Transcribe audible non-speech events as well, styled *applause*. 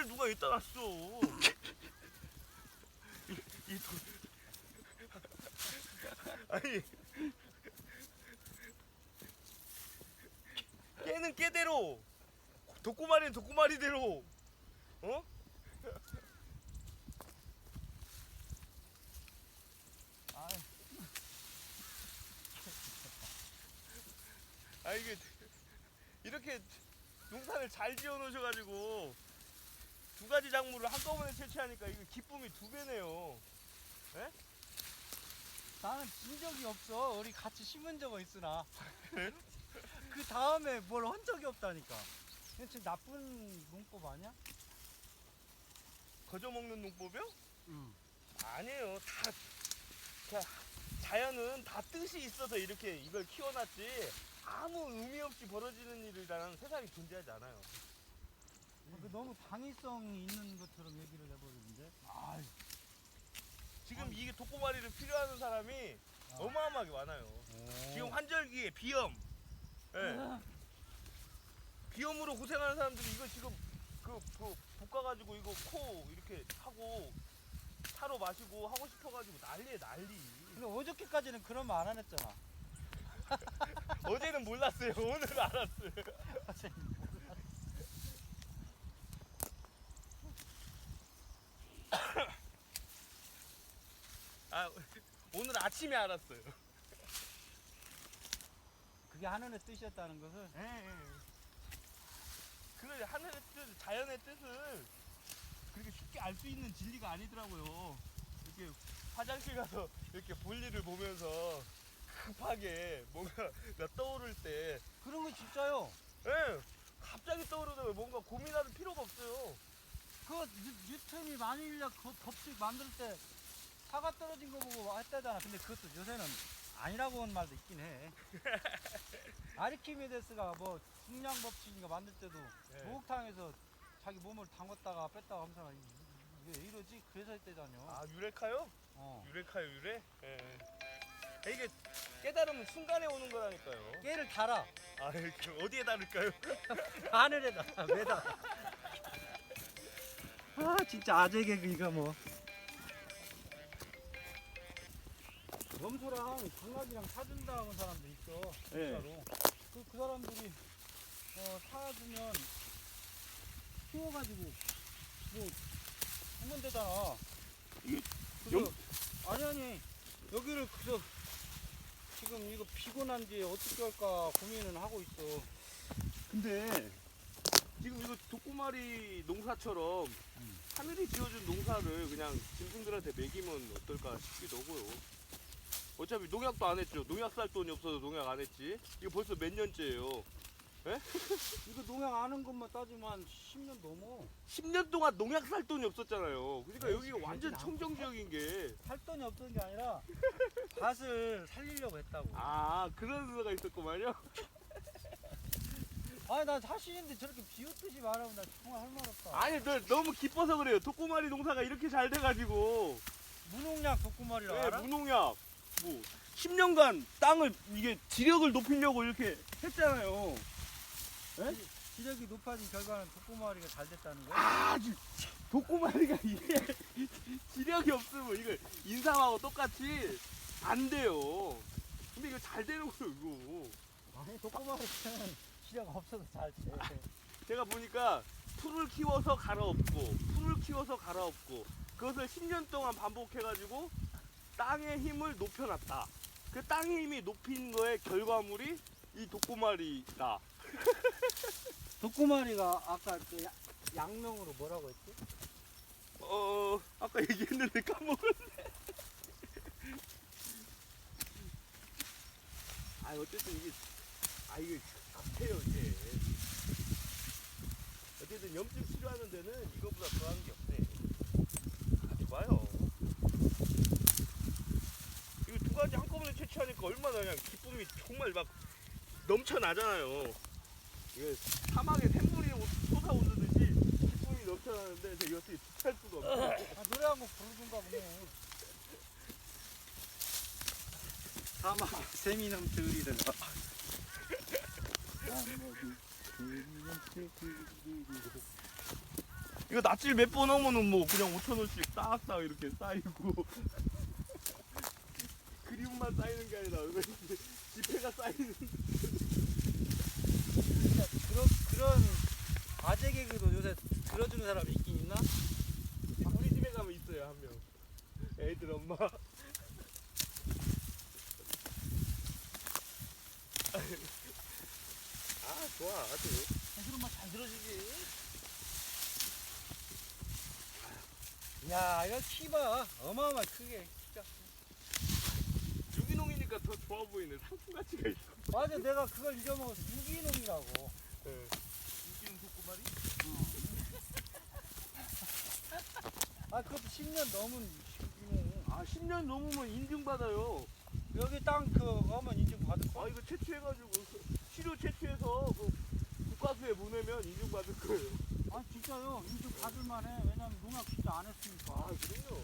깨를 누가 여기다 놨어? 이, 이 도... 아니 깨는 깨대로 독고마리는 독고마리대로 어? 아, 아 이게 이렇게 농사를 잘 지어 놓으셔가지고 두 가지 작물을 한꺼번에 채취하니까 이거 기쁨이 두 배네요. 나는 진 적이 없어. 우리 같이 심은 적은 있으나. *laughs* 그 다음에 뭘 한 적이 없다니까. 이거 지금 나쁜 농법 아니야? 거저 먹는 농법이요? 응. 아니에요. 다 그냥 자연은 다 뜻이 있어서 이렇게 이걸 키워놨지 아무 의미 없이 벌어지는 일이라는 세상에 존재하지 않아요. 그 너무 당위성이 있는 것처럼 얘기를 해버리는데. 아, 지금 이게 독고마리를 필요하는 사람이 아. 어마어마하게 많아요. 지금 환절기에 비염, 예. 비염으로 고생하는 사람들이 이거 지금 그, 그 볶아가지고 이거 코 이렇게 하고 차로 마시고 하고 싶어가지고 난리에 난리. 근데 어저께까지는 그런 말 안 했잖아. *laughs* 어제는 몰랐어요. 오늘 알았어요. *laughs* 아 *laughs* 오늘 아침에 알았어요. 그게 하늘의 뜻이었다는 것을. 예, 예. 그래 하늘의 뜻, 자연의 뜻을 그렇게 쉽게 알 수 있는 진리가 아니더라고요. 이렇게 화장실 가서 이렇게 볼일을 보면서 급하게 뭔가 나 떠오를 때, 그런 거 진짜요. 예, 갑자기 떠오르더라고요. 뭔가 고민할 필요가 없어요. 그 뉴, 뉴턴이 만일약 그 법칙 만들 때 사과 떨어진 거 보고 했다잖아. 근데 그것도 요새는 아니라고 하는 말도 있긴 해. *laughs* 아르키메데스가 뭐 중량 법칙인가 만들 때도 예. 목욕탕에서 자기 몸을 담궜다가 뺐다가 하면서 이게 왜 이러지? 그래서 했대잖요. 아 유레카요? 어. 유레카요 유레? 예. 이게 깨달으면 순간에 오는 거라니까요. 깨를 달아. 아 이렇게 어디에 다를까요? *laughs* 하늘에다 매다. *laughs* 아 진짜 아재 개그가 뭐. 염소랑 강아지랑 사준다 하는 사람도 있어. 진짜로. 그, 그 사람들이 어, 사주면 키워가지고 뭐 하면 되잖아. 그래서 아니 아니 여기를 그저 지금 이거 피곤한지 어떻게 할까 고민은 하고 있어. 근데 지금 이거 독고마리 농사처럼 음. 하늘이 지어준 농사를 그냥 짐승들한테 먹이면 어떨까 싶기도 하고요. 어차피 농약도 안 했죠. 농약 살 돈이 없어서 농약 안 했지. 이거 벌써 몇 년째예요. *laughs* 이거 농약 아는 것만 따지면 한 10년 넘어. 10년 동안 농약 살 돈이 없었잖아요. 그러니까 여기가 완전 청정 지역인 게. 살 돈이 없던 게 아니라 밭을 살리려고 했다고. 아 그런 의도가 있었구만요. *laughs* 아니 난 사실인데 저렇게 비웃듯이 말하면 나 정말 할 말 없다. 아니 너, 너무 기뻐서 그래요. 독고마리 농사가 이렇게 잘 돼가지고. 무농약 독구마리라 네, 알아? 무농약 뭐 10년간 땅을 이게 지력을 높이려고 이렇게 했잖아요. 지력이 높아진 결과는 독구마리가 잘 됐다는 거야? 아, 지- 독고마리가 이게 *laughs* 지력이 없으면 이거 인삼하고 똑같이 안 돼요. 근데 이거 잘 되는 거예요, 이거. 아니 독구마리는 지력 없어서 잘 돼. 제가 보니까 풀을 키워서 갈아엎고, 풀을 키워서 갈아엎고, 그것을 10년 동안 반복해가지고 땅의 힘을 높여놨다. 그 땅의 힘이 높인 거의 결과물이 이 독고마리다. *laughs* 독구마리가 아까 그 야- 양명으로 뭐라고 했지? 어, 아까 얘기했는데 까먹었네. *laughs* 아, 어쨌든 이게, 아, 이게 같아요, 이게. 어쨌든 염증 치료하는 데는 이거보다 더한 게 없네. 아주 봐요. 이거 두 가지 채취하니까 얼마나 그냥 기쁨이 정말 막 넘쳐나잖아요. 이게 사막에 샘물이 솟아오르듯이 기쁨이 넘쳐나는데 제가 어떻게 주체할 수가 없어요. 아, 노래 한 곡 부르든가 뭐. 사막에 세미남 들이든가. 이거 낯질 몇번 오면은 뭐 그냥 5천 원씩 딱딱 이렇게 쌓이고 그림만 쌓이는 게 아니라 이제 지폐가 쌓이는 진짜 그런 그런 아재 개그도 요새 들어주는 사람이 있긴 있나? 우리 집에 가면 있어요 한 명. 애들 엄마. *laughs* 아 좋아 아주. 그럼만 잘 들어주지. 야, 이거 키봐. 어마어마 크게. 진짜. 유기농이니까 더 좋아 보이네. 상품 가치가 있어. 맞아, 내가 그걸 잊어먹어서 유기농이라고. 네. 유기농 독고마리? *laughs* 아, 그것도 10년 넘은 유기농. 아 10년 넘으면 인증받아요. 여기 땅그 하면 인증 받을 아 거. 이거 채취해가지고 그 치료 채취해서 그 국가수에 보내면 인증받을 거예요. 아, 진짜요. 인증 받을 만해. 왜냐면 농약 진짜 안 했으니까. 아 그럼요.